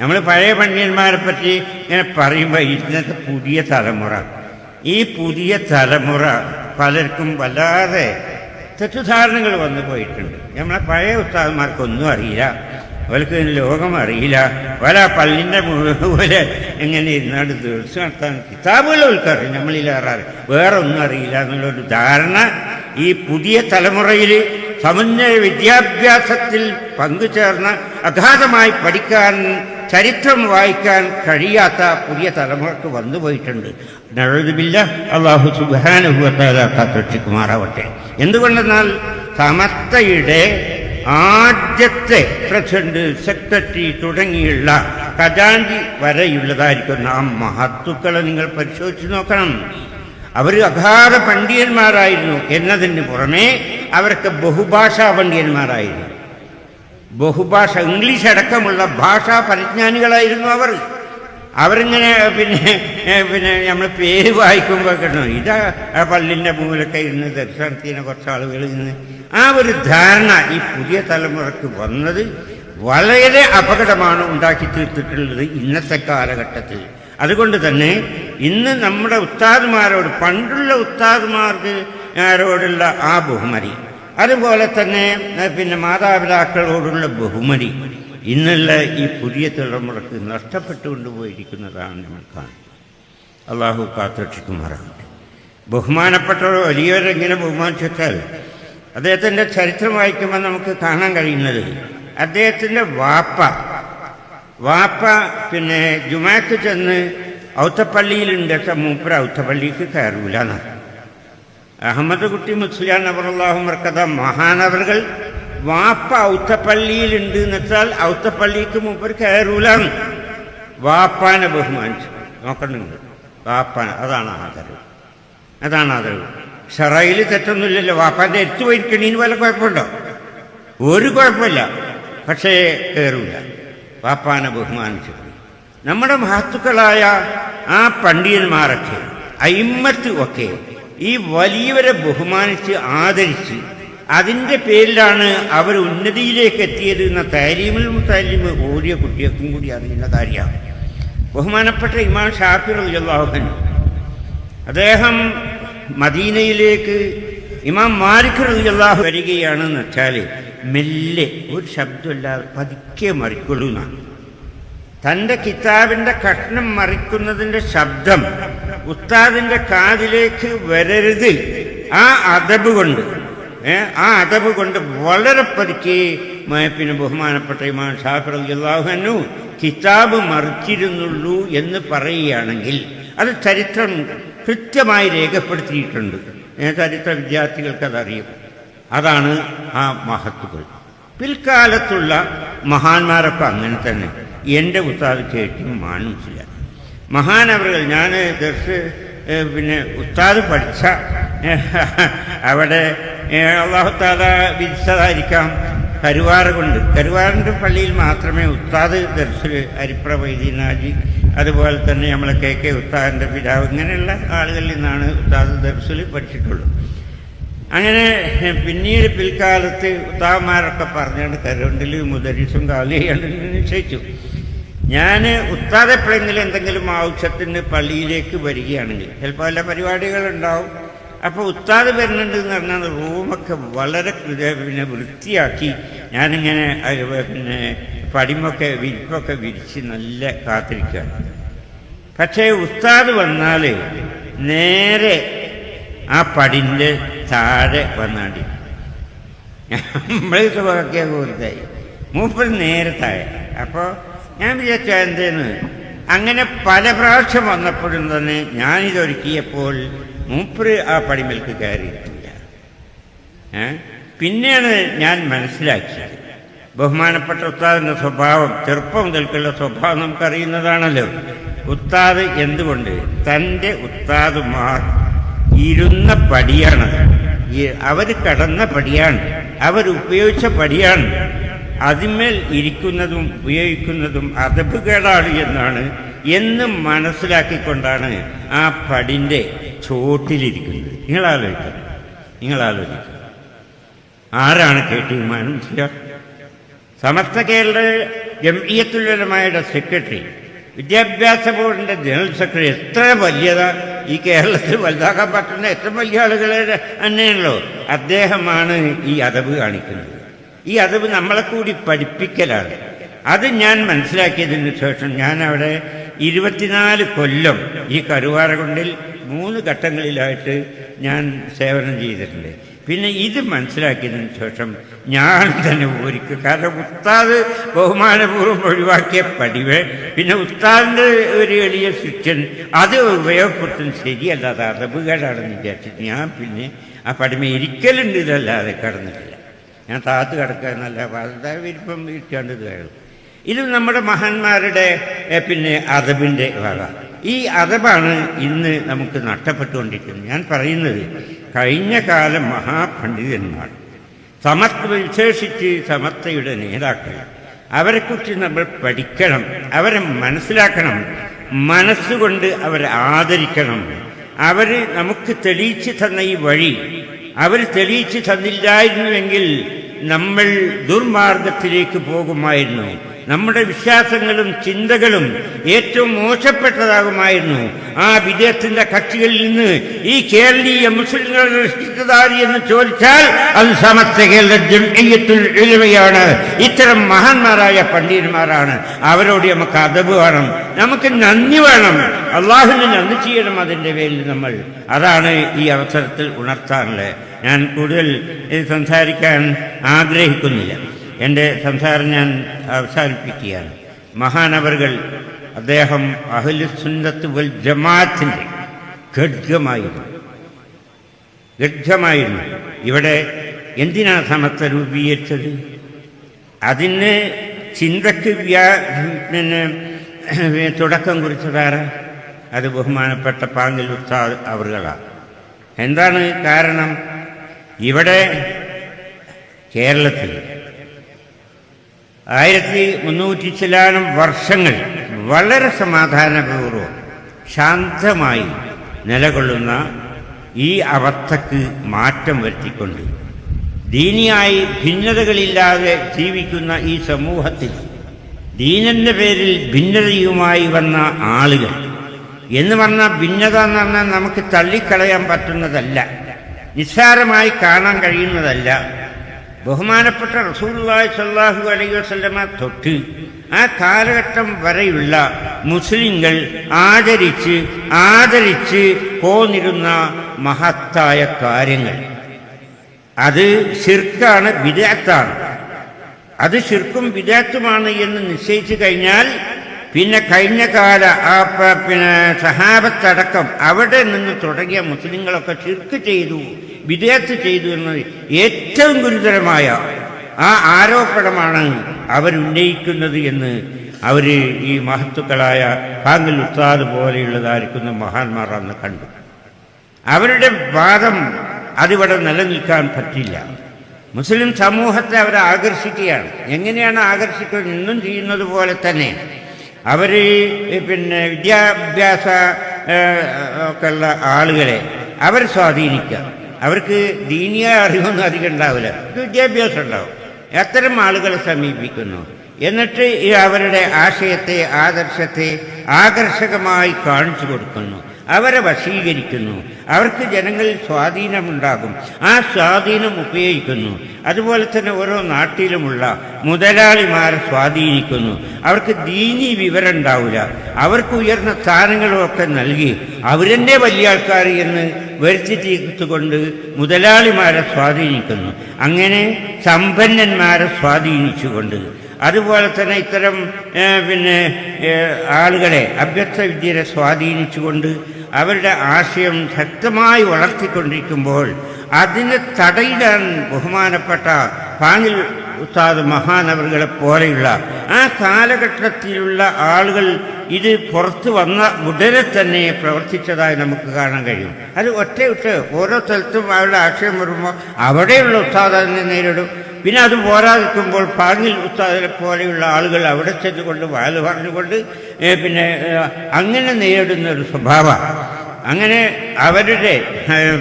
നമ്മൾ പഴയ പണ്ഡിതന്മാരെ പറ്റി ഇങ്ങനെ പറയുമ്പോൾ ഇന്നത്തെ പുതിയ തലമുറ. ഈ പുതിയ തലമുറ പലർക്കും വല്ലാതെ തെറ്റുധാരണകൾ വന്നു പോയിട്ടുണ്ട്. നമ്മളെ പഴയ ഉസ്താദന്മാർക്കൊന്നും അറിയില്ല. അവർക്ക് ലോകം അറിയില്ല. വല പള്ളിന്റെ പോലെ എങ്ങനെ ഇരുന്നാണ്ട് ദിവസം നടത്താൻ കിതാബുകൾ അറിയും നമ്മളിലേറെ വേറെ ഒന്നും അറിയില്ല എന്നുള്ളൊരു ധാരണ ഈ പുതിയ തലമുറയിൽ സമന്വയ വിദ്യാഭ്യാസത്തിൽ പങ്കുചേർന്ന് അഗാധമായി പഠിക്കാൻ ചരിത്രം വായിക്കാൻ കഴിയാത്ത പുതിയ തലമുറയ്ക്ക് വന്നു പോയിട്ടുണ്ട്. നഴുതുമില്ല അള്ളാഹു സുബാനുഭവത്താല കാത്തുരക്ഷിക്കുമാറാവട്ടെ. എന്തുകൊണ്ടെന്നാൽ സമസ്തയുടെ ആദ്യത്തെ പ്രസിഡന്റ് സെക്രട്ടറി തുടങ്ങിയുള്ള ഖജാൻജി വരെയുള്ളതായിരിക്കുന്ന ആ മഹത്തുക്കളെ നിങ്ങൾ പരിശോധിച്ചു നോക്കണം. അവർ അഗാധ പണ്ഡിതന്മാരായിരുന്നു എന്നതിന് പുറമേ അവർക്ക് ബഹുഭാഷാ പണ്ഡിതന്മാരായിരുന്നു. ബഹുഭാഷ ഇംഗ്ലീഷ് അടക്കമുള്ള ഭാഷാ പരിജ്ഞാനികളായിരുന്നു അവർ. അവരിങ്ങനെ പിന്നെ പിന്നെ നമ്മൾ പേര് വായിക്കുമ്പോൾ കിട്ടണം ഇതാ പള്ളിന്റെ മൂലൊക്കെ ഇരുന്ന് ദർശനത്തിന് കുറച്ച് ആളുകൾ ഇന്ന് ആ ഒരു ധാരണ ഈ പുതിയ തലമുറയ്ക്ക് വന്നത് വളരെ അപകടമാണ് ഉണ്ടാക്കി തീർത്തിട്ടുള്ളത് ഇന്നത്തെ കാലഘട്ടത്തിൽ. അതുകൊണ്ട് തന്നെ ഇന്ന് നമ്മുടെ ഉസ്താദുമാരോട് പണ്ടുള്ള ഉസ്താദുമാർക്ക് ആരോടുള്ള ആ ബഹുമതി. അതുപോലെ തന്നെ പിന്നെ മാതാപിതാക്കളോടുള്ള ബഹുമതി. ഇന്നുള്ള ഈ പുതിയ തലമുറയ്ക്ക് നഷ്ടപ്പെട്ടുകൊണ്ട് പോയിരിക്കുന്നതാണ് നമ്മൾ കാണുന്നത്. അള്ളാഹു കാത്തുരക്ഷിക്കുമാറാകട്ടെ. ബഹുമാനപ്പെട്ട വലിയവരെങ്ങനെ ബഹുമാനിച്ചാൽ അദ്ദേഹത്തിന്റെ ചരിത്രം വായിക്കുമ്പോൾ നമുക്ക് കാണാൻ കഴിയുന്നത് അദ്ദേഹത്തിന്റെ വാപ്പ വാപ്പ പിന്നെ ജുമാക്ക് ചെന്ന് ഔത്തപ്പള്ളിയിലുണ്ട്. മൂപ്പര ഔത്തപ്പള്ളിക്ക് കയറൂല എന്നാണ്. അഹമ്മദ് കുട്ടി മുസ്ലിയാൻ നബറുല്ലാഹു മർക്കഥ മഹാനവറുകൾ വാപ്പ ഔത്തപ്പള്ളിയിലുണ്ട് എന്ന് വെച്ചാൽ ഔത്തപ്പള്ളിക്ക് മുമ്പ് കയറൂലാണ്. വാപ്പാനെ ബഹുമാനിച്ചു. നോക്കണമെങ്കിൽ വാപ്പ അതാണ് ആദരവ്. അതാണ് ആദരവ്. ഷറയിൽ തെറ്റൊന്നുമില്ലല്ലോ. വാപ്പാന്റെ എത്തു പോയിരിക്കണീന് വല്ല കുഴപ്പമുണ്ടോ? ഒരു കുഴപ്പമില്ല. പക്ഷേ കയറൂല. വാപ്പാനെ ബഹുമാനിച്ചു നമ്മുടെ മഹത്തുക്കളായ ആ പണ്ഡിതന്മാരൊക്കെ അയിമ്മത്ത് ഒക്കെ ഈ വലിയവരെ ബഹുമാനിച്ച് ആദരിച്ച് അതിന്റെ പേരിലാണ് അവർ ഉന്നതിയിലേക്ക് എത്തിയത് എന്ന താരീമിൽ താരീമ് ഓടിയ കുട്ടികൾക്കും കൂടി അറിയുന്ന കാര്യമാണ് ബഹുമാനപ്പെട്ട ഇമാം ഷാഫി റളിയല്ലാഹു അദ്ദേഹം മദീനയിലേക്ക് ഇമാം മാലിക് റളിയല്ലാഹു വരികയാണെന്ന് വെച്ചാൽ മെല്ലെ ഒരു ശബ്ദമില്ലാതെ പതുക്കെ മറിക്കൊള്ളൂ തന്റെ കിതാബിന്റെ കഷ്ണം മറിക്കുന്നതിന്റെ ശബ്ദം ഉസ്താദിന്റെ കാതിലേക്ക് വരരുത്. ആ അതബ് കൊണ്ട്. ആ അതബ് കൊണ്ട് വളരെ പതുക്കെ മയപ്പിന് ബഹുമാനപ്പെട്ട ഇമാൻ ഷാഫിർ അള്ളാഹുനു കിതാബ് മറിച്ചിരുന്നുള്ളൂ എന്ന് പറയുകയാണെങ്കിൽ അത് ചരിത്രം കൃത്യമായി രേഖപ്പെടുത്തിയിട്ടുണ്ട്. ചരിത്ര വിദ്യാർത്ഥികൾക്ക് അതറിയും. അതാണ് ആ മഹത്തുകൾ. പിൽക്കാലത്തുള്ള മഹാന്മാരൊക്കെ അങ്ങനെ തന്നെ. എന്റെ ഉസ്താദ് കേട്ടും മാനുസില്ല മഹാനവറുകൾ. ഞാൻ ദർശ് പിന്നെ ഉസ്താദ് പഠിച്ച. അവിടെ അള്ളാഹുത്താല വിധിച്ചതായിരിക്കാം കരുവാറ് കൊണ്ട്. കരുവാറിന്റെ പള്ളിയിൽ മാത്രമേ ഉസ്താദ് ദർശ് അരിപ്ര വൈദ്യനാജി അതുപോലെ തന്നെ നമ്മളെ കെ കെ ഉസ്താദിന്റെ പിതാവ് ഇങ്ങനെയുള്ള ആളുകളിൽ നിന്നാണ് ഉസ്താദ് ദർശിൽ പഠിച്ചിട്ടുള്ളൂ അങ്ങനെ പിന്നീട് പിൽക്കാലത്ത് ഉത്താവന്മാരൊക്കെ പറഞ്ഞുകൊണ്ട് കരുണ്ടിൽ മുദരിസും കാലി നിശ്ചയിച്ചു. ഞാൻ ഉത്താതെപ്പോഴെങ്കിലും എന്തെങ്കിലും ആവശ്യത്തിന് പള്ളിയിലേക്ക് വരികയാണെങ്കിൽ ചിലപ്പോൾ വല്ല പരിപാടികളുണ്ടാവും. അപ്പോൾ ഉത്താതെ വരുന്നുണ്ട് എന്ന് പറഞ്ഞാൽ റൂമൊക്കെ വളരെ പിന്നെ വൃത്തിയാക്കി ഞാനിങ്ങനെ പിന്നെ പടിമൊക്കെ വിരിപ്പൊക്കെ വിരിച്ച് നല്ല കാത്തിരിക്കുകയാണ്. പക്ഷേ ഉസ്താദ് വന്നാൽ നേരെ ആ പടിന്റെ താഴെ വന്നാണ്ടി. നമ്മൾ സുഖമൊക്കെ കൂടുതലായി. മൂപ്പർ നേരെ താഴെ. അപ്പോൾ ഞാൻ വിചാരിച്ച എന്തേന്ന്? അങ്ങനെ പല പ്രാവശ്യം വന്നപ്പോഴും തന്നെ ഞാനിതൊരുക്കിയപ്പോൾ മൂപ്പര് ആ പടിമേൽക്ക് കയറിയിട്ടില്ല? പിന്നെയാണ് ഞാൻ മനസ്സിലാക്കിയത്. ബഹുമാനപ്പെട്ട ഉസ്താദിന്റെ സ്വഭാവം ചെറുപ്പം മുതൽക്കുള്ള സ്വഭാവം നമുക്കറിയുന്നതാണല്ലോ. ഉസ്താദ് എന്തുകൊണ്ട്? തന്റെ ഉസ്താദുമാർ ഇരുന്ന പടിയാണ്. അവർ കടന്ന പടിയാണ്. അവർ ഉപയോഗിച്ച പടിയാണ്. അതിന്മേൽ ഇരിക്കുന്നതും ഉപയോഗിക്കുന്നതും അതപ്പുകേടാണ് എന്നാണ് എന്ന് മനസ്സിലാക്കിക്കൊണ്ടാണ് ആ പടിന്റെ ചോട്ടിലിരിക്കുന്നത്. നിങ്ങൾ ആലോചിക്കുക നിങ്ങൾ ആലോചിക്കുക ആരാണ് കെ ടി ഉമാനും സമസ്ത കേരള ജംഇയത്തുലമായുടെ സെക്രട്ടറി വിദ്യാഭ്യാസ ബോർഡിന്റെ ജനറൽ സെക്രട്ടറി എത്ര വലിയതാ? ഈ കേരളത്തിൽ വലുതാക്കാൻ പറ്റുന്ന എത്ര വലിയ ആളുകളെ തന്നെയാണല്ലോ. അദ്ദേഹമാണ് ഈ അതവ് കാണിക്കുന്നത്. ഈ അറിവ് നമ്മളെ കൂടി പഠിപ്പിക്കലാണ്. അത് ഞാൻ മനസ്സിലാക്കിയതിന് ശേഷം ഞാൻ അവിടെ ഇരുപത്തിനാല് കൊല്ലം ഈ കരുവാരകുണ്ടിൽ മൂന്ന് ഘട്ടങ്ങളിലായിട്ട് ഞാൻ സേവനം ചെയ്തിട്ടുണ്ട്. പിന്നെ ഇത് മനസ്സിലാക്കിയതിന് ശേഷം ഞാൻ തന്നെ ഒരുക്കും കാരണം ഉസ്താദ് ബഹുമാനപൂർവം ഒഴിവാക്കിയ പടിവേ പിന്നെ ഉസ്താദിന്റെ ഒരു എളിയ ശിക്ഷൻ അത് ഉപയോഗപ്പെടുത്തുന്നത് ശരിയല്ലാതെ അത് അതപകേടാണെന്ന് വിചാരിച്ചിട്ട് ഞാൻ പിന്നെ ആ പടിമ ഇരിക്കലുണ്ട് ഇതല്ലാതെ കടന്നിട്ടില്ല. ഞാൻ താത്ത് കിടക്കുക എന്നല്ല വിരിപ്പം കയറും ഇത് നമ്മുടെ മഹാന്മാരുടെ പിന്നെ അതബിന്റെ വക. ഈ അതബാണ് ഇന്ന് നമുക്ക് നഷ്ടപ്പെട്ടുകൊണ്ടിരിക്കുന്നത്. ഞാൻ പറയുന്നത് കഴിഞ്ഞ കാലം മഹാപണ്ഡിതന്മാർ സമത്വ വിശേഷിച്ച് സമത്വയുടെ നേതാക്കൾ അവരെക്കുറിച്ച് നമ്മൾ പഠിക്കണം അവരെ മനസ്സിലാക്കണം മനസ്സുകൊണ്ട് അവരെ ആദരിക്കണം. അവർ നമുക്ക് തെളിയിച്ച് തന്ന ഈ വഴി അവർ തെളിയിച്ചു തന്നില്ലായിരുന്നുവെങ്കിൽ നമ്മൾ ദുർമാർഗത്തിലേക്ക് പോകുമായിരുന്നു. നമ്മുടെ വിശ്വാസങ്ങളും ചിന്തകളും ഏറ്റവും മോശപ്പെട്ടതാകുമായിരുന്നു. ആ വിദേശത്തിന്റെ കക്ഷികളിൽ നിന്ന് ഈ കേരളീയ മുസ്ലിങ്ങൾ രക്ഷിച്ചതാരി എന്ന് ചോദിച്ചാൽ അത് സമസ്ത കേരളയാണ് ഇത്തരം മഹാന്മാരായ പണ്ഡിതന്മാരാണ്. അവരോട് നമുക്ക് അതബ് വേണം. നമുക്ക് നന്ദി വേണം. അള്ളാഹുവിന് നന്ദി ചെയ്യണം അതിന്റെ പേരിൽ നമ്മൾ. അതാണ് ഈ അവസരത്തിൽ ഉണർത്താനുള്ളത്. ഞാൻ കൂടുതൽ സംസാരിക്കാൻ ആഗ്രഹിക്കുന്നില്ല. എന്റെ സംസാരം ഞാൻ അവസാനിപ്പിക്കുകയാണ്. മഹാനവറുകൾ അദ്ദേഹം അഹ്ലുസുന്നത്ത് വൽ ജമാഅത്തിന്റെ ഖഡ്ഗമായിരുന്നു. ഖഡ്ഗമായിരുന്നു. ഇവിടെ എന്തിനാണ് സമത്വ രൂപീകരിച്ചത്? അതിന് ചിന്തക്ക് വ്യാ പിന്നെ തുടക്കം കുറിച്ചതാര അത് ബഹുമാനപ്പെട്ട പാങ്കിൽ ഉസ്താദ് അവറുകളാണ് എന്താണ് കാരണം? ഇവിടെ കേരളത്തിൽ ആയിരത്തി മുന്നൂറ്റി ചിലാനം വർഷങ്ങൾ വളരെ സമാധാനപൂർവം ശാന്തമായി നിലകൊള്ളുന്ന ഈ അവസ്ഥക്ക് മാറ്റം വരുത്തിക്കൊണ്ട് ദീനിയായി ഭിന്നതകളില്ലാതെ ജീവിക്കുന്ന ഈ സമൂഹത്തിൽ ദീനന്റെ പേരിൽ ഭിന്നതയുമായി വന്ന ആളുകൾ എന്ന് പറഞ്ഞാൽ ഭിന്നത എന്ന് പറഞ്ഞാൽ നമുക്ക് തള്ളിക്കളയാൻ പറ്റുന്നതല്ല നിസ്സാരമായി കാണാൻ കഴിയുന്നതല്ല. ബഹുമാനപ്പെട്ട റസൂലുള്ളാഹി സ്വല്ലല്ലാഹു അലൈഹി വസല്ലമ തൊട്ട് ആ കാലഘട്ടം വരെയുള്ള മുസ്ലിങ്ങൾ ആദരിച്ച് ആദരിച്ച് പോന്നിരുന്ന മഹത്തായ കാര്യങ്ങൾ. അത് ശിർക്കാണ് വിദഗ്ധാണ് അത് ശിർക്കും വിദഗ്ധുമാണ് എന്ന് നിശ്ചയിച്ചു കഴിഞ്ഞാൽ പിന്നെ കഴിഞ്ഞ കാല ആ പിന്നെ സഹാബത്തടക്കം അവിടെ നിന്ന് തുടങ്ങിയ മുസ്ലിങ്ങളൊക്കെ ശിർക്ക് ചെയ്തു. വിദേഹത്ത് ചെയ്തു എന്നത് ഏറ്റവും ഗുരുതരമായ ആ ആരോപണമാണ് അവരുന്നയിക്കുന്നത് എന്ന് അവർ ഈ മഹത്തുക്കളായ പാങ്കിൽ ഉസ്താദ് പോലെയുള്ളതായിരിക്കുന്ന മഹാന്മാർ അന്ന് കണ്ടു. അവരുടെ വാദം അതിവിടെ നിലനിൽക്കാൻ പറ്റില്ല. മുസ്ലിം സമൂഹത്തെ അവരെ ആകർഷിക്കുകയാണ്. എങ്ങനെയാണ് ആകർഷിക്കുന്നത് ഇന്നും ചെയ്യുന്നത് പോലെ തന്നെ. അവർ പിന്നെ വിദ്യാഭ്യാസ ഒക്കെ ആളുകളെ അവർ സ്വാധീനിക്കുക. അവർക്ക് ദീനിയ അറിവൊന്നും അധികം ഉണ്ടാവില്ല. വിദ്യാഭ്യാസം ഉണ്ടാവും. അത്തരം ആളുകളെ സമീപിക്കുന്നു. എന്നിട്ട് അവരുടെ ആശയത്തെ ആദർശത്തെ ആകർഷകമായി കാണിച്ചു കൊടുക്കുന്നു. അവരെ വശീകരിക്കുന്നു. അവർക്ക് ജനങ്ങളിൽ സ്വാധീനമുണ്ടാകും. ആ സ്വാധീനം ഉപയോഗിക്കുന്നു. അതുപോലെ തന്നെ ഓരോ നാട്ടിലുമുള്ള മുതലാളിമാരെ സ്വാധീനിക്കുന്നു. അവർക്ക് ദീനി വിവരം ഉണ്ടാവില്ല. അവർക്ക് ഉയർന്ന സ്ഥാനങ്ങളുമൊക്കെ നൽകി അവരെന്നെ വലിയ ആൾക്കാർ എന്ന് വരുത്തി തീർത്തുകൊണ്ട് മുതലാളിമാരെ സ്വാധീനിക്കുന്നു. അങ്ങനെ സമ്പന്നന്മാരെ സ്വാധീനിച്ചുകൊണ്ട്. അതുപോലെ തന്നെ ഇത്തരം പിന്നെ ആളുകളെ അഭ്യസ്ത വിദ്യരെ സ്വാധീനിച്ചുകൊണ്ട് അവരുടെ ആശയം ശക്തമായി വളർത്തിക്കൊണ്ടിരിക്കുമ്പോൾ അതിനെ തടയിടാൻ ബഹുമാനപ്പെട്ട പാങ്ങിൽ ഉസ്താദ് മഹാനവറുകളെ പോലെയുള്ള ആ കാലഘട്ടത്തിലുള്ള ആളുകൾ ഇത് പുറത്തു വന്ന ഉടനെ തന്നെ പ്രവർത്തിച്ചതായി നമുക്ക് കാണാൻ കഴിയും. അത് ഒറ്റയിട്ട് ഓരോ സ്ഥലത്തും അവരുടെ ആശയം വരുമ്പോൾ അവിടെയുള്ള ഉസ്താദ് അതിനെ നേരിടും. പിന്നെ അത് പോരാതിരിക്കുമ്പോൾ പാങ്ങിൽ ഉസ്താദിനെ പോലെയുള്ള ആളുകൾ അവിടെ ചെന്നുകൊണ്ട് വയത് പറഞ്ഞുകൊണ്ട് പിന്നെ അങ്ങനെ നേരിടുന്ന ഒരു സ്വഭാവം അങ്ങനെ അവരുടെ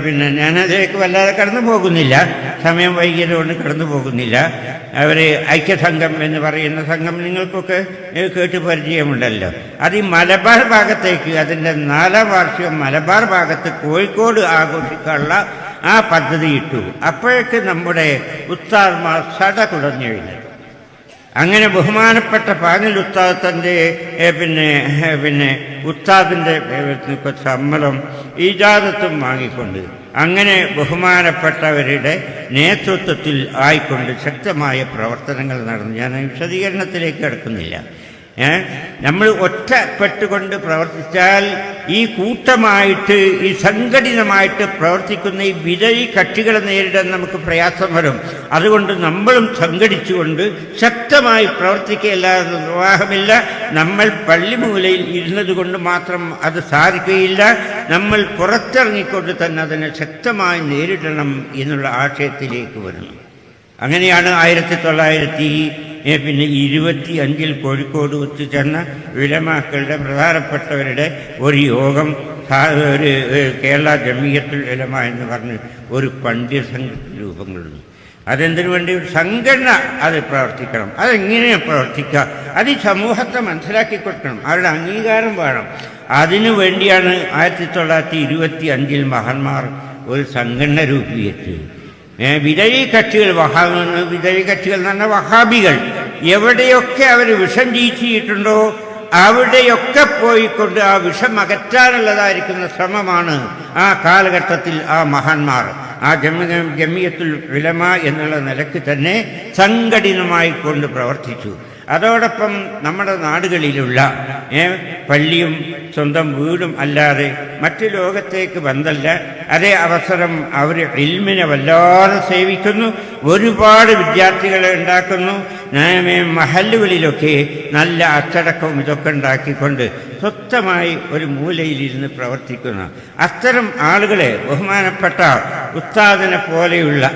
പിന്നെ ഞാനതിലേക്ക് വല്ലാതെ കടന്നു പോകുന്നില്ല. സമയം വൈകിയതുകൊണ്ട് കടന്നു പോകുന്നില്ല. അവർ ഐക്യസംഘം എന്ന് പറയുന്ന സംഘം നിങ്ങൾക്കൊക്കെ കേട്ട് പരിചയമുണ്ടല്ലോ. അത് ഈ മലബാർ ഭാഗത്തേക്ക് അതിന്റെ നാലാം വാർഷികം മലബാർ ഭാഗത്ത് കോഴിക്കോട് ആഘോഷിക്കാനുള്ള ആ പദ്ധതി ഇട്ടു. അപ്പോഴേക്ക് നമ്മുടെ ഉസ്താദ്മാർ സട കുടഞ്ഞെഴുന്നേറ്റു അങ്ങനെ ബഹുമാനപ്പെട്ട പാനൽ ഉസ്താദ് തന്റെ പിന്നെ പിന്നെ ഉസ്താദിന്റെ ശമ്പളം ഇജാദത്തും വാങ്ങിക്കൊണ്ട് അങ്ങനെ ബഹുമാനപ്പെട്ടവരുടെ നേതൃത്വത്തിൽ ആയിക്കൊണ്ട് ശക്തമായ പ്രവർത്തനങ്ങൾ നടന്നു. ഞാൻ വിശദീകരണത്തിലേക്ക് കിടക്കുന്നില്ല. നമ്മൾ ഒറ്റപ്പെട്ടുകൊണ്ട് പ്രവർത്തിച്ചാൽ ഈ കൂട്ടമായിട്ട് ഈ സംഘടിതമായിട്ട് പ്രവർത്തിക്കുന്ന ഈ വിജയി കക്ഷികളെ നേരിടാൻ നമുക്ക് പ്രയാസം വരും. അതുകൊണ്ട് നമ്മളും സംഘടിച്ചുകൊണ്ട് ശക്തമായി പ്രവർത്തിക്കുകയല്ലാതെ നിർവാഹമില്ല. നമ്മൾ പള്ളിമൂലയിൽ ഇരുന്നത് കൊണ്ട് മാത്രം അത് സാധിക്കുകയില്ല. നമ്മൾ പുറത്തിറങ്ങിക്കൊണ്ട് തന്നെ അതിനെ ശക്തമായി നേരിടണം എന്നുള്ള ആശയത്തിലേക്ക് വരുന്നു അങ്ങനെയാണ് ആയിരത്തി തൊള്ളായിരത്തി പിന്നെ ഇരുപത്തി അഞ്ചിൽ കോഴിക്കോട് ഒത്തുചേർന്ന വിലമാക്കളുടെ പ്രധാനപ്പെട്ടവരുടെ ഒരു യോഗം ഒരു കേരള ജമീയത്തുൽ ഉലമ എന്ന് പറഞ്ഞ് ഒരു പണ്ഡിത സംഘത്തിന് രൂപം കൊള്ളുന്നു അതെന്തിനു വേണ്ടി ഒരു സംഘടന അത് പ്രവർത്തിക്കണം. അതെങ്ങനെയാണ് പ്രവർത്തിക്കുക? അത് ഈ സമൂഹത്തെ മനസ്സിലാക്കി കൊടുക്കണം. അവരുടെ അംഗീകാരം വേണം. അതിനു വേണ്ടിയാണ് ആയിരത്തി തൊള്ളായിരത്തി ഇരുപത്തി അഞ്ചിൽ മഹാന്മാർ ഒരു സംഘടന രൂപീകരിച്ചത്. വിജയി കക്ഷികൾ വഹാ വിതഴി കക്ഷികൾ എന്ന് പറഞ്ഞാൽ വഹാബികൾ എവിടെയൊക്കെ അവർ വിഷം ചീച്ചിയിട്ടുണ്ടോ അവിടെയൊക്കെ പോയിക്കൊണ്ട് ആ വിഷം അകറ്റാനുള്ളതായിരിക്കുന്ന ശ്രമമാണ് ആ കാലഘട്ടത്തിൽ ആ മഹാന്മാർ. ആ ജമ ജമിയത്തുൽ വിലമ എന്നുള്ള നിലയ്ക്ക് തന്നെ സംഘടിതമായി കൊണ്ട് പ്രവർത്തിച്ചു. അതോടൊപ്പം നമ്മുടെ നാടുകളിലുള്ള പള്ളിയും സ്വന്തം വീടും അല്ലാതെ മറ്റു ലോകത്തേക്ക് വന്നല്ല. അതേ അവസരം അവർ ഇൽമിനെ വല്ലാതെ സേവിക്കുന്നു. ഒരുപാട് വിദ്യാർത്ഥികളെ ഉണ്ടാക്കുന്നു. മഹല്ലുകളിലൊക്കെ നല്ല അച്ചടക്കവും ഇതൊക്കെ ഉണ്ടാക്കിക്കൊണ്ട് സ്വസ്ഥമായി ഒരു മൂലയിലിരുന്ന് പ്രവർത്തിക്കുന്നു. അത്തരം ആളുകളെ ബഹുമാനപ്പെട്ട ഉസ്താദിനെ പോലെയുള്ള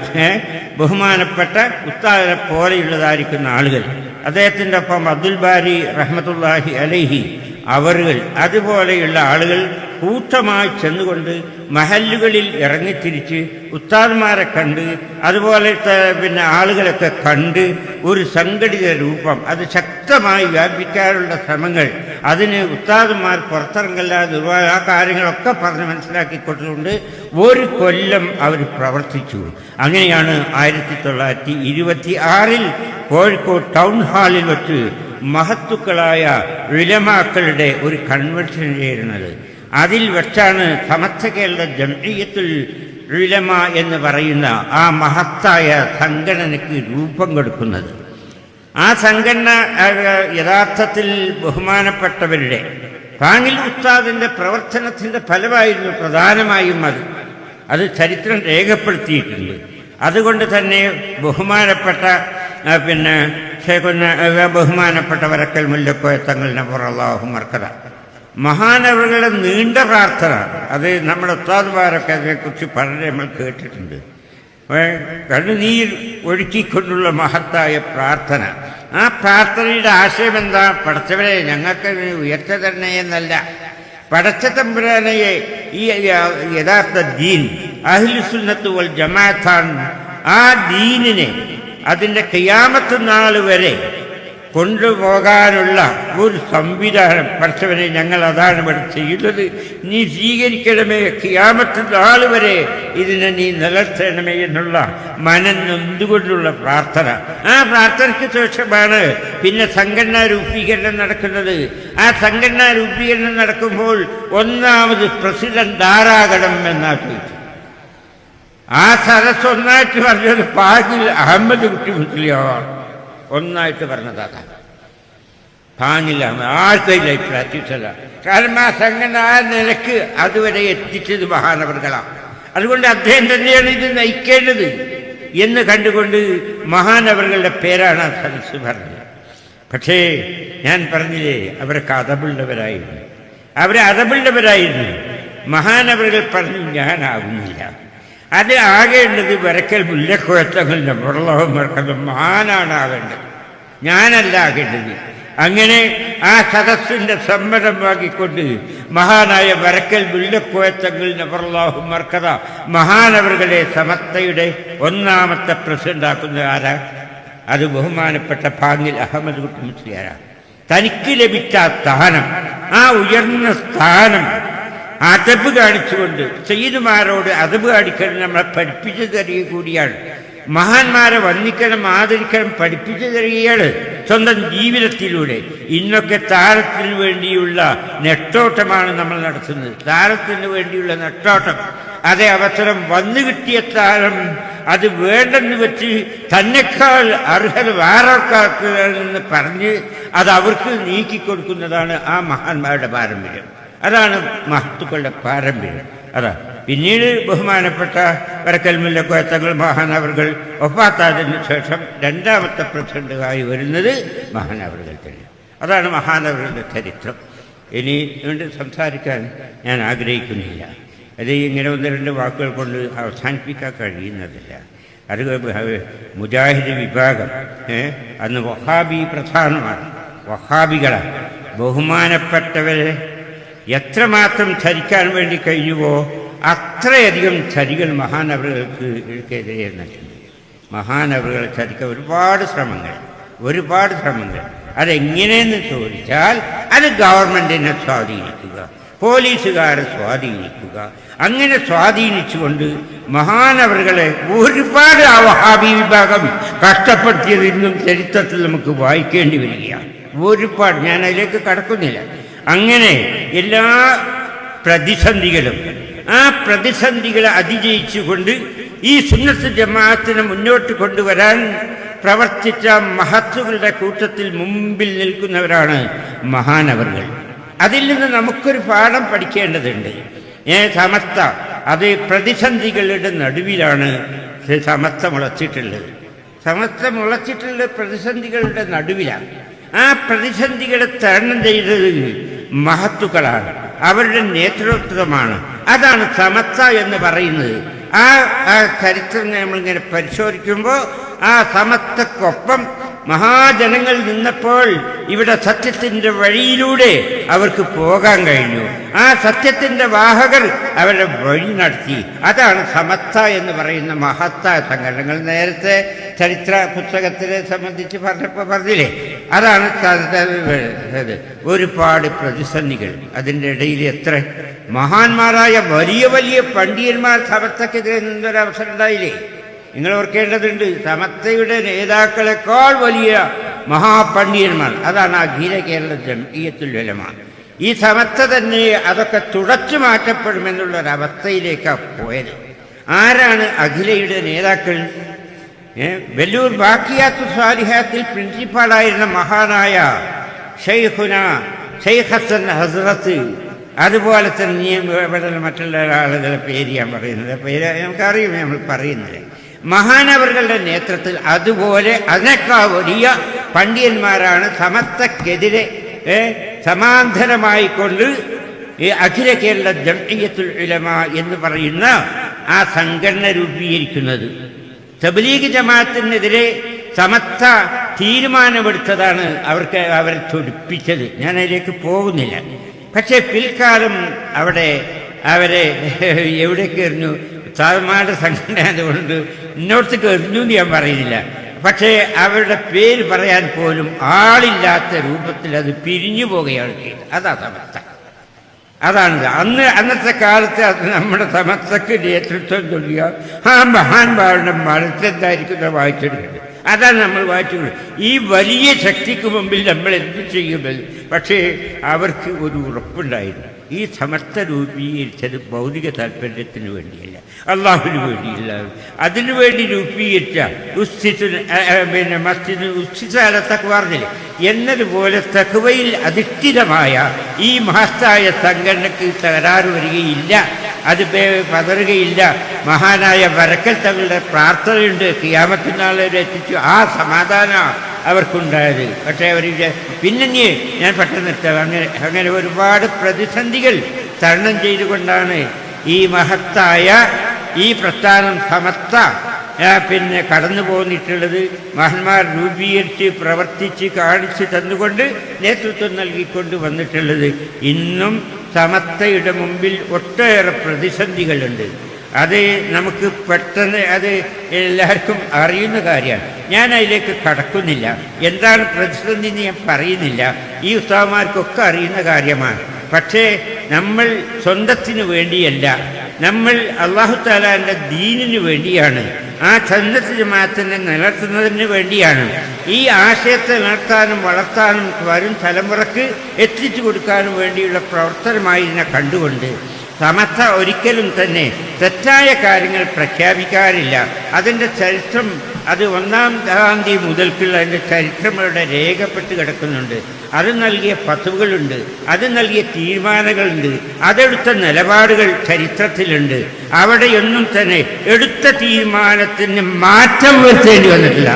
ബഹുമാനപ്പെട്ട ഉസ്താദിനെ പോലെയുള്ളതായിരിക്കുന്ന ആളുകൾ അദ്ദേഹത്തിന്റെ ഒപ്പം അബ്ദുൽ ബാരി റഹ്മത്തുല്ലാഹി അലൈഹി അവറുകൾ അതുപോലെയുള്ള ആളുകൾ കൂട്ടമായി ചെന്നുകൊണ്ട് മഹല്ലുകളിൽ ഇറങ്ങിത്തിരിച്ച് ഉസ്താദ്മാരെ കണ്ട് അതുപോലത്തെ പിന്നെ ആളുകളൊക്കെ കണ്ട് ഒരു സംഘടിത രൂപം അത് ശക്തമായി വ്യാപിക്കാനുള്ള ശ്രമങ്ങൾ അതിന് ഉസ്താദ്മാർ പുറത്തിറങ്ങല്ല നിർവാഹ ആ കാര്യങ്ങളൊക്കെ പറഞ്ഞ് മനസ്സിലാക്കി കൊടുത്തുകൊണ്ട് ഒരു കൊല്ലം അവർ പ്രവർത്തിച്ചു. അങ്ങനെയാണ് ആയിരത്തി തൊള്ളായിരത്തി ഇരുപത്തി ആറിൽ കോഴിക്കോട് ടൗൺ ഹാളിൽ വെച്ച് മഹത്തുക്കളായ വിലമാക്കളുടെ ഒരു കൺവെൻഷൻ ചേരുന്നത് അതിൽ വെച്ചാണ് സമസ്ത കേരള ജംഇയ്യത്തുൽ വിലമ എന്ന് പറയുന്ന ആ മഹത്തായ സംഘടനയ്ക്ക് രൂപം കൊടുക്കുന്നത്. ആ സംഘടന യഥാർത്ഥത്തിൽ ബഹുമാനപ്പെട്ടവരുടെ പാങ്ങിൽ ഉസ്താദിന്റെ പ്രവർത്തനത്തിന്റെ ഫലമായിരുന്നു പ്രധാനമായും അത്. അത് ചരിത്രം രേഖപ്പെടുത്തിയിട്ടുണ്ട്. അതുകൊണ്ട് തന്നെ ബഹുമാനപ്പെട്ട പിന്നെ ഷേഖുന്ന ആ, ബഹുമാനപ്പെട്ട വരക്കൽ മുല്ലക്കോയ തങ്ങളുടെ പുറല്ലാഹു മർക്കത മഹാനവറുകളുടെ നീണ്ട പ്രാർത്ഥന. അത് നമ്മുടെ ഉസ്താദ്മാരൊക്കെ അതിനെക്കുറിച്ച് പലരെ നമ്മൾ കേട്ടിട്ടുണ്ട്. കണ്ണുനീർ ഒഴുക്കിക്കൊണ്ടുള്ള മഹത്തായ പ്രാർത്ഥന. ആ പ്രാർത്ഥനയുടെ ആശയം എന്താ? പടച്ചവരെ ഞങ്ങൾക്ക് ഉയർച്ച തന്നെ എന്നല്ല. പടച്ച തമ്പുരാനയെ ഈ യഥാർത്ഥ ദീൻ അഹിലുസുന്നത്ത് വൽ ജമാഅത്താണ് ആ ദീനിനെ അതിന്റെ കയ്യാമത്ത് നാൾ വരെ കൊണ്ടുപോകാനുള്ള ഒരു സംവിധാനം പഠിച്ചവനെ ഞങ്ങൾ അതാണ് ഇവിടെ ചെയ്യുന്നത്. നീ സ്വീകരിക്കണമേ ക്യാമത്ത് നാൾ വരെ ഇതിനെ നീ നിലർത്തണമേ എന്നുള്ള മനം നൊന്തുകൊണ്ടുള്ള പ്രാർത്ഥന. ആ പ്രാർത്ഥനയ്ക്ക് ശേഷമാണ് പിന്നെ സംഘടനാ രൂപീകരണം നടക്കുന്നത്. ആ സംഘടനാ രൂപീകരണം നടക്കുമ്പോൾ ഒന്നാമത് പ്രസിഡന്റ് ആരാകണം എന്നാണ് ചോദിച്ചു ആ സദസ് ഒന്നായിട്ട് പറഞ്ഞത് പാഞ്ഞിൽ അഹമ്മദ് കുട്ടി മുസ്ലിയാർ ഒന്നായിട്ട് പറഞ്ഞതാ പാഞ്ഞിൽ അഹമ്മദ്. ആർക്കില്ല അത്യുച്ചത. കാരണം ആ സംഘടന ആ നിലയ്ക്ക് അതുവരെ എത്തിച്ചത് മഹാനവറുകളാണ്. അതുകൊണ്ട് അദ്ദേഹം തന്നെയാണ് ഇത് നയിക്കേണ്ടത് എന്ന് കണ്ടുകൊണ്ട് മഹാനവറുകളുടെ പേരാണ് ആ സദസ് പറഞ്ഞത്. പക്ഷേ ഞാൻ പറഞ്ഞില്ലേ അവരൊക്കെ അതവുള്ളവരായിരുന്നു അവരെ അതവുള്ളവരായിരുന്നു മഹാനവറുകൾ പറഞ്ഞു ഞാനാകുന്നില്ല. അത് ആകേണ്ടത് വരക്കൽ മുല്ലക്കുഴത്തങ്ങളുടെ മുറളവും മറക്കതും മഹാനാണ് ആകേണ്ടത്. ഞാനല്ല ആകേണ്ടത്. അങ്ങനെ ആ സദസ്സിന്റെ സമ്മതം വാങ്ങിക്കൊണ്ട് മഹാനായ വരക്കൽ മുല്ലക്കോയത്തങ്ങളിൽ നബർലാഹു മർക്കത മഹാനവറുകളെ സമത്തയുടെ ഒന്നാമത്തെ പ്രസിഡന്റ് ആക്കുന്ന ആരാ? അത് ബഹുമാനപ്പെട്ട ഭാങ്ങിൽ അഹമ്മദ് കുട്ടി തനിക്ക് ലഭിച്ച സ്ഥാനം ആ ഉയർന്ന സ്ഥാനം അതബ് കാണിച്ചുകൊണ്ട് സയ്യിദുമാരോട് അതബ് കാണിക്കണം നമ്മളെ പഠിപ്പിച്ചു തരിക കൂടിയാണ്. മഹാന്മാരെ വന്നിക്കണം ആദരിക്കണം പഠിപ്പിച്ചു തരികയാണ് സ്വന്തം ജീവിതത്തിലൂടെ. ഇന്നൊക്കെ താരത്തിന് വേണ്ടിയുള്ള നെട്ടോട്ടമാണ് നമ്മൾ നടത്തുന്നത്. താരത്തിന് വേണ്ടിയുള്ള നെട്ടോട്ടം. അതേ അവസരം വന്നു കിട്ടിയ താരം അത് വേണ്ടെന്ന് വെച്ച് തന്നെക്കാൾ അർഹത വേറെ ആൾക്കാർക്ക് എന്ന് പറഞ്ഞ് അത് അവർക്ക് നീക്കിക്കൊടുക്കുന്നതാണ് ആ മഹാന്മാരുടെ പാരമ്പര്യം. അതാണ് മഹത്തുക്കളുടെ പാരമ്പര്യം. അതാ പിന്നീട് ബഹുമാനപ്പെട്ട വരക്കൽമുല്ല കോയത്തങ്ങൾ മഹാനവറുകൾ ഒപ്പാത്താതിന് ശേഷം രണ്ടാമത്തെ പ്രസിഡന്റായി വരുന്നത് മഹാനവറുകൾ തന്നെ. അതാണ് മഹാനവറുടെ ചരിത്രം. ഇനി കൊണ്ട് സംസാരിക്കാൻ ഞാൻ ആഗ്രഹിക്കുന്നില്ല. അത് ഇങ്ങനെ ഒന്ന് രണ്ട് വാക്കുകൾ കൊണ്ട് അവസാനിപ്പിക്കാൻ കഴിയുന്നതില്ല. അത് മുജാഹിദ് വിഭാഗം അന്ന് വഹാബി പ്രധാനമാണ്. വഹാബികളാണ്. ബഹുമാനപ്പെട്ടവരെ എത്രമാത്രം ധരിക്കാൻ വേണ്ടി കഴിഞ്ഞുവോ അത്രയധികം ധരികൾ മഹാനവറുകൾക്ക് എതിരെ നടത്തുന്നു മഹാനവറുകളെ ചതിക്കാൻ ഒരുപാട് ശ്രമങ്ങൾ ഒരുപാട് ശ്രമങ്ങൾ. അതെങ്ങനെയെന്ന് ചോദിച്ചാൽ അത് ഗവൺമെന്റിനെ സ്വാധീനിക്കുക പോലീസുകാരെ സ്വാധീനിക്കുക. അങ്ങനെ സ്വാധീനിച്ചുകൊണ്ട് മഹാനവറുകളെ ഒരുപാട് ആ വഹാബി വിഭാഗം കഷ്ടപ്പെടുത്തിയതിന്നും ചരിത്രത്തിൽ നമുക്ക് വായിക്കേണ്ടി വരികയാണ്. ഒരുപാട് ഞാൻ അതിലേക്ക് കടക്കുന്നില്ല. അങ്ങനെ എല്ലാ പ്രതിസന്ധികളും ആ പ്രതിസന്ധികളെ അതിജയിച്ചുകൊണ്ട് ഈ സുന്നത്ത് ജമാഅത്തിനെ മുന്നോട്ട് കൊണ്ടുവരാൻ പ്രവർത്തിച്ച മഹത്വങ്ങളുടെ കൂട്ടത്തിൽ മുമ്പിൽ നിൽക്കുന്നവരാണ് മഹാനവറുകൾ. അതിൽ നിന്ന് നമുക്കൊരു പാഠം പഠിക്കേണ്ടതുണ്ട്. ഏ സമസ്ത അത് പ്രതിസന്ധികളുടെ നടുവിലാണ് സമസ്ത മുളച്ചിട്ടുള്ളത്. സമസ്ത മുളച്ചിട്ടുള്ള പ്രതിസന്ധികളുടെ നടുവിലാണ്. ആ പ്രതിസന്ധികളെ തരണം ചെയ്തത് മഹത്തുക്കളാണ്. അവരുടെ നേതൃത്വമാണ്. അതാണ് സമത്വ എന്ന് പറയുന്നത്. ആ ആ ചരിത്രം നമ്മളിങ്ങനെ പരിശോധിക്കുമ്പോൾ ആ സമത്വക്കൊപ്പം മഹാജനങ്ങൾ നിന്നപ്പോൾ ഇവിടെ സത്യത്തിന്റെ വഴിയിലൂടെ അവർക്ക് പോകാൻ കഴിഞ്ഞു. ആ സത്യത്തിന്റെ വാഹകർ അവരുടെ വഴി നടത്തി. അതാണ് സമത്വ എന്ന് പറയുന്ന മഹത്തായ സംഘടനകൾ. നേരത്തെ ചരിത്ര പുസ്തകത്തിനെ സംബന്ധിച്ച് പറഞ്ഞപ്പോൾ പറഞ്ഞില്ലേ? അതാണ് അത് ഒരുപാട് പ്രതിസന്ധികൾ. അതിന്റെ ഇടയിൽ എത്ര മഹാന്മാരായ വലിയ വലിയ പണ്ഡിതന്മാർ നിന്നൊരു അവസരം ഉണ്ടായില്ലേ? നിങ്ങൾ ഓർക്കേണ്ടതുണ്ട് തമത്തയുടെ നേതാക്കളെക്കാൾ വലിയ മഹാപണ്ഡിതന്മാർ. അതാണ് ആ കേരള ജംഇയ്യത്തുൽ ഉലമ. ഈ തമത്ത തന്നെ അതൊക്കെ തുടച്ചു മാറ്റപ്പെടുമെന്നുള്ള ഒരവസ്ഥയിലേക്കാണ് പോയത്. ആരാണ് അഖിലയുടെ നേതാക്കൾ? വെല്ലൂർ ബാക്കിയാത്തു സ്വാലിഹാത്തിൽ പ്രിൻസിപ്പാളായിരുന്ന മഹാനായ ഷെയ്ഖുന ഷെയ്ഖ് ഹസൻ ഹസ്രത്ത്. അതുപോലെ തന്നെ ഇവിടെ മറ്റുള്ള ആളുകളുടെ പേര് ഞാൻ പറയുന്നത്. പേര് നമുക്കറിയും നമ്മൾ പറയുന്നത്. മഹാനവറുകളുടെ നേതൃത്വത്തിൽ അതുപോലെ അതിനേക്കാൾ വലിയ പണ്ഡിതന്മാരാണ് സമത്തക്കെതിരെ ഏ, സമാന്തരമായിക്കൊണ്ട് ഈ അഖില കേരള ജംഇയത്തുൽ ഉലമ എന്ന് പറയുന്ന ആ സംഘടന രൂപീകരിക്കുന്നത്. തബ്ലീഗ് ജമാഅത്തിനെതിരെ സമസ്ത തീരുമാനമെടുത്തതാണ് അവർക്ക് അവരെ ചൊടിപ്പിച്ചത് ഞാൻ അതിലേക്ക് പോകുന്നില്ല. പക്ഷേ പിൽക്കാലം അവിടെ അവരെ എവിടേക്ക് എറിഞ്ഞു സാധമാരുടെ സംഘടന അതുകൊണ്ട് ഇന്നോടത്തേക്ക് എറിഞ്ഞു എന്ന് ഞാൻ പറയുന്നില്ല. പക്ഷേ അവരുടെ പേര് പറയാൻ പോലും ആളില്ലാത്ത രൂപത്തിൽ അത് പിരിഞ്ഞു പോവുകയാണ് ചെയ്തത്. അതാ സമസ്ത അതാണ്. അന്ന് അന്നത്തെ കാലത്ത് അത് നമ്മുടെ സമസ്തക്ക് നേതൃത്വം തുടങ്ങിയ ആ മഹാന്മാരുടെ മനസ്സെന്തായിരിക്കുന്ന വായിച്ചെടുക്കുന്നത് അതാണ് നമ്മൾ വായിച്ചത്. ഈ വലിയ ശക്തിക്ക് മുമ്പിൽ നമ്മൾ എന്ത് ചെയ്യുമെന്ന്. പക്ഷേ അവർക്ക് ഒരു ഉറപ്പുണ്ടായിരുന്നു ഈ സമസ്ത രൂപീകരിച്ചത് ഭൗതിക താല്പര്യത്തിന് വേണ്ടിയല്ല. അള്ളാഹുവിന് വേണ്ടിയല്ല. അതിനു വേണ്ടി രൂപീകരിച്ച ഉസ്തിത്തിന് പിന്നെ മസ്ജിദ് ഉസ്തിസാല തക്വാർന്നില്ല എന്നതുപോലെ തക്വയിൽ അധിഷ്ഠിതമായ ഈ മഹത്തായ സംഘടനയ്ക്ക് തകരാറ് വരികയില്ല. അത് പതറുകയില്ല. മഹാനായ വരക്കൽ തങ്ങളുടെ പ്രാർത്ഥനയുണ്ട്. ക്യാമത്തിനാളെ എത്തിച്ചു. ആ സമാധാനം അവർക്കുണ്ടായത്. പക്ഷേ അവർ പിന്നെ ഞാൻ പെട്ടെന്ന് നിർത്താം അങ്ങനെ അങ്ങനെ ഒരുപാട് പ്രതിസന്ധികൾ തരണം ചെയ്തുകൊണ്ടാണ് ഈ മഹത്തായ ഈ പ്രസ്ഥാനം സമസ്ത പിന്നെ കടന്നു പോന്നിട്ടുള്ളത് മഹന്മാർ രൂപീകരിച്ച് പ്രവർത്തിച്ച് കാണിച്ച് തന്നുകൊണ്ട് നേതൃത്വം നൽകിക്കൊണ്ട് വന്നിട്ടുള്ളത്. ഇന്നും സമത്തയുടെ മുമ്പിൽ ഒട്ടേറെ പ്രതിസന്ധികളുണ്ട്. അത് നമുക്ക് പെട്ടെന്ന് അത് എല്ലാവർക്കും അറിയുന്ന കാര്യമാണ്. ഞാൻ അതിലേക്ക് കടക്കുന്നില്ല. എന്താണ് പ്രതിസന്ധി എന്ന് ഞാൻ പറയുന്നില്ല. ഈ ഉസ്താവന്മാർക്കൊക്കെ അറിയുന്ന കാര്യമാണ്. പക്ഷേ നമ്മൾ സ്വന്തത്തിന് വേണ്ടിയല്ല. നമ്മൾ അള്ളാഹു താലാന്റെ ദീനിന് വേണ്ടിയാണ്. ആ സന്നദ്ധ ജമാഅത്തിനെ നിലനിർത്തുന്നതിന് വേണ്ടിയാണ്. ഈ ആശയത്തെ നിലർത്താനും വളർത്താനും വരും തലമുറയ്ക്ക് എത്തിച്ചു കൊടുക്കാനും വേണ്ടിയുള്ള പ്രവർത്തനമായി ഇതിനെ കണ്ടുകൊണ്ട് സമത്ത ഒരിക്കലും തന്നെ തെറ്റായ കാര്യങ്ങൾ പ്രഖ്യാപിക്കാറില്ല. അതിന്റെ ചരിത്രം അത് ഒന്നാം ഗാന്ധി മുതൽക്കുള്ള അതിന്റെ ചരിത്രം അവിടെ രേഖപ്പെട്ട് കിടക്കുന്നുണ്ട്. അത് നൽകിയ പത്തുകളുണ്ട് അത് നൽകിയ തീരുമാനങ്ങളുണ്ട്. അതെടുത്ത നിലപാടുകൾ ചരിത്രത്തിലുണ്ട്. അവിടെയൊന്നും തന്നെ എടുത്ത തീരുമാനത്തിന് മാറ്റം വരുത്തേണ്ടി വന്നിട്ടില്ല.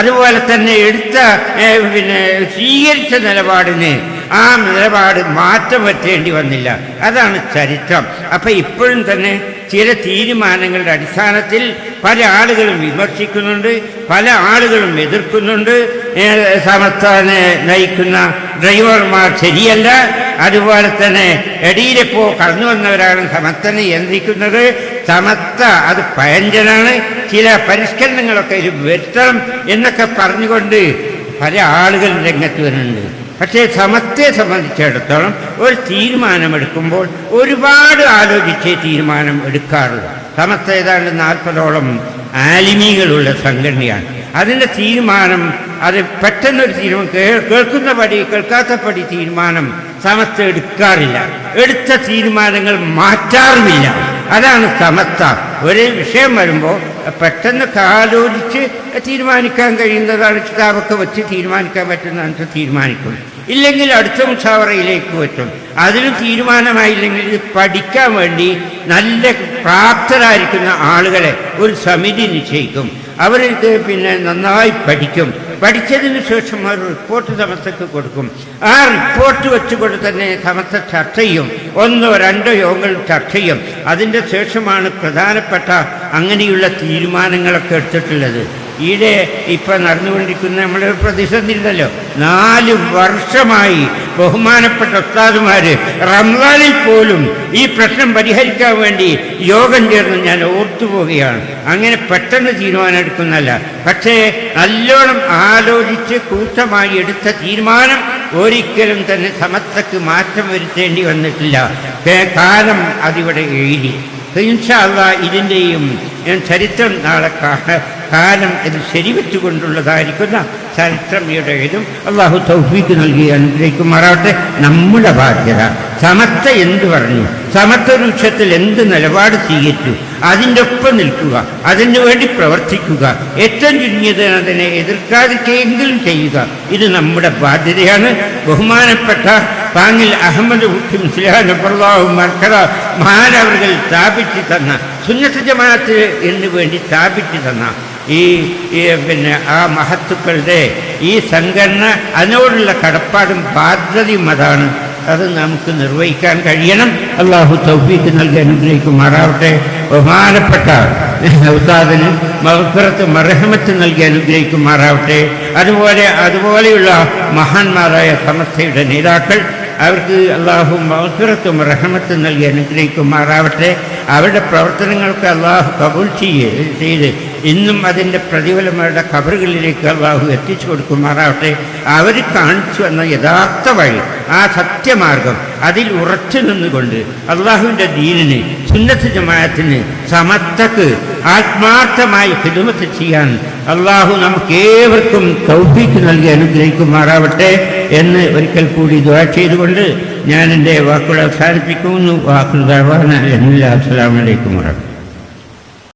അതുപോലെ തന്നെ എടുത്ത പിന്നെ സ്വീകരിച്ച നിലപാടിന് ആ നിലപാട് മാറ്റം വരുത്തേണ്ടി വന്നില്ല. അതാണ് ചരിത്രം. അപ്പൊ ഇപ്പോഴും തന്നെ ചില തീരുമാനങ്ങളുടെ അടിസ്ഥാനത്തിൽ പല ആളുകളും വിമർശിക്കുന്നുണ്ട് പല ആളുകളും എതിർക്കുന്നുണ്ട്. സമസ്തനെ നയിക്കുന്ന ഡ്രൈവർമാർ ശരിയല്ല. അതുപോലെ തന്നെ എടിയിലെപ്പോ കടന്നു വന്നവരാണ് സമത്തനെ നിയന്ത്രിക്കുന്നത്. സമത്ത അത് പഴഞ്ചനാണ്. ചില പരിഷ്കരണങ്ങളൊക്കെ ഒരു വരുത്തണം എന്നൊക്കെ പറഞ്ഞുകൊണ്ട് പല ആളുകളും രംഗത്ത് വരുന്നുണ്ട്. പക്ഷേ സമത്തെ സംബന്ധിച്ചിടത്തോളം ഒരു തീരുമാനമെടുക്കുമ്പോൾ ഒരുപാട് ആലോചിച്ച് തീരുമാനം എടുക്കാറുള്ളൂ സമത്ത ഏതാണ്ട് നാൽപ്പതോളം ആലിമികളുള്ള സംഘടനയാണ്. അതിന്റെ തീരുമാനം അത് പെട്ടെന്നൊരു തീരുമാനം കേൾക്കുന്ന പടി കേൾക്കാത്ത പടി തീരുമാനം സമസ്ത എടുക്കാറില്ല. എടുത്ത തീരുമാനങ്ങൾ മാറ്റാറുമില്ല. അതാണ് സമസ്ത. ഒരേ വിഷയം വരുമ്പോൾ പെട്ടെന്ന് ആലോചിച്ച് തീരുമാനിക്കാൻ കഴിയുന്നതാണ് കിതാബൊക്കെ വെച്ച് തീരുമാനിക്കാൻ പറ്റുന്നതാണ് തീരുമാനിക്കും ഇല്ലെങ്കിൽ അടുത്ത മുഷാവറയിലേക്ക് പറ്റും. അതിന് തീരുമാനമായില്ലെങ്കിൽ ഇത് പഠിക്കാൻ വേണ്ടി നല്ല പ്രാപ്തരായിരിക്കുന്ന ആളുകളെ ഒരു സമിതി നിശ്ചയിക്കും. അവരിത് പിന്നെ നന്നായി പഠിക്കും. പഠിച്ചതിന് ശേഷം അവർ റിപ്പോർട്ട് സമസ്തക്ക് കൊടുക്കും. ആ റിപ്പോർട്ട് വെച്ചുകൊണ്ട് തന്നെ സമസ്ത ചർച്ച ചെയ്യും. ഒന്നോ രണ്ടോ യോഗങ്ങൾ ചർച്ച ചെയ്യും. അതിന്റെ ശേഷമാണ് പ്രധാനപ്പെട്ട അങ്ങനെയുള്ള തീരുമാനങ്ങളൊക്കെ എടുത്തിട്ടുള്ളത്. ഈടെ ഇപ്പം നടന്നുകൊണ്ടിരിക്കുന്ന നമ്മുടെ ഒരു പ്രതിസന്ധി ഉണ്ടല്ലോ നാല് വർഷമായി ബഹുമാനപ്പെട്ട ഉസ്താദുമാർ റംസാനിൽ പോലും ഈ പ്രശ്നം പരിഹരിക്കാൻ വേണ്ടി യോഗം ചേർന്ന് ഞാൻ ഓർത്തു പോവുകയാണ് അങ്ങനെ പെട്ടെന്ന് തീരുമാനം എടുക്കുന്നല്ല പക്ഷേ നല്ലോണം ആലോചിച്ച് കൂട്ടമായി എടുത്ത തീരുമാനം ഒരിക്കലും തന്നെ സമത്തക്ക് മാറ്റം വരുത്തേണ്ടി വന്നിട്ടില്ല. കാലം അതിവിടെ എഴുതി. ഇൻഷാല്ല ഇതിന്റെയും ചരിത്രം നാളെ കാലം ഇത് ശരിവെച്ചുകൊണ്ടുള്ളതായിരിക്കുന്ന ചരിത്രം എഴുതും അള്ളാഹു തൗഫീക്ക് നൽകി അനുഗ്രഹിക്കുമാറാവട്ടെ. നമ്മുടെ ബാധ്യത സമത്ത എന്ത് പറഞ്ഞു? സമത്വ വൃക്ഷത്തിൽ എന്ത് നിലപാട് സ്വീകരിച്ചു? അതിന്റെ ഒപ്പം നിൽക്കുക അതിനു വേണ്ടി പ്രവർത്തിക്കുക ഏറ്റവും ചുരുങ്ങിയത് അതിനെ എതിർക്കാതിരിക്കെങ്കിലും ചെയ്യുക. ഇത് നമ്മുടെ ബാധ്യതയാണ്. ബഹുമാനപ്പെട്ട പാങ്ങിൽ അഹമ്മദ് മുഖ്യം സിലാഹു മർക്കറ മഹാനവറുകൾ സ്ഥാപിച്ചു തന്ന സുന്നസജമാനത്തിന് വേണ്ടി സ്ഥാപിച്ചു തന്ന ഈ പിന്നെ ആ മഹത്തുക്കളുടെ ഈ സംഘടന അതിനോടുള്ള കടപ്പാടും ബാധ്യതയും അതാണ്. അത് നമുക്ക് നിർവഹിക്കാൻ കഴിയണം. അള്ളാഹു തൗഫീക്ക് നൽകി അനുഗ്രഹിക്കുമാറാവട്ടെ. ബഹുമാനപ്പെട്ട ഉസ്താദിന് മഹപ്പുറത്ത് മറഹമത്ത് നൽകി അനുഗ്രഹിക്കുമാറാവട്ടെ. അതുപോലെ അതുപോലെയുള്ള മഹാന്മാരായ സമസ്തയുടെ നേതാക്കൾ അവർക്ക് അള്ളാഹു മഹഫിറത്തും റഹമത്തും നൽകി അനുഗ്രഹിക്കുമാറാവട്ടെ. അവരുടെ പ്രവർത്തനങ്ങൾക്ക് അള്ളാഹു കബുൾ ചെയ്യുക ചെയ്ത് ഇന്നും അതിന്റെ പ്രതിഫലം അവരുടെ കബറുകളിലേക്ക് അള്ളാഹു എത്തിച്ചു കൊടുക്കുമാറാവട്ടെ. അവർ കാണിച്ചു വന്ന യഥാർത്ഥ വഴി ആ സത്യമാർഗം അതിൽ ഉറച്ചു നിന്നുകൊണ്ട് അള്ളാഹുവിന്റെ ദീനിന് സുന്നത്ത് ജമായത്തിന് സമത്തക്ക് ആത്മാർത്ഥമായി ഹിദമത്ത് ചെയ്യാൻ അള്ളാഹു നമുക്കേവർക്കും തൗഫീക്ക് നൽകി അനുഗ്രഹിക്കുമാറാവട്ടെ എന്ന് ഒരിക്കൽ കൂടി ദുആ ചെയ്തുകൊണ്ട് ഞാൻ എന്റെ വാക്കുകൾ അവസാനിപ്പിക്കുന്നു. വാക്കുകൾ അസ്സാം വലൈക്കും വറഹ്മത്തുള്ളാഹി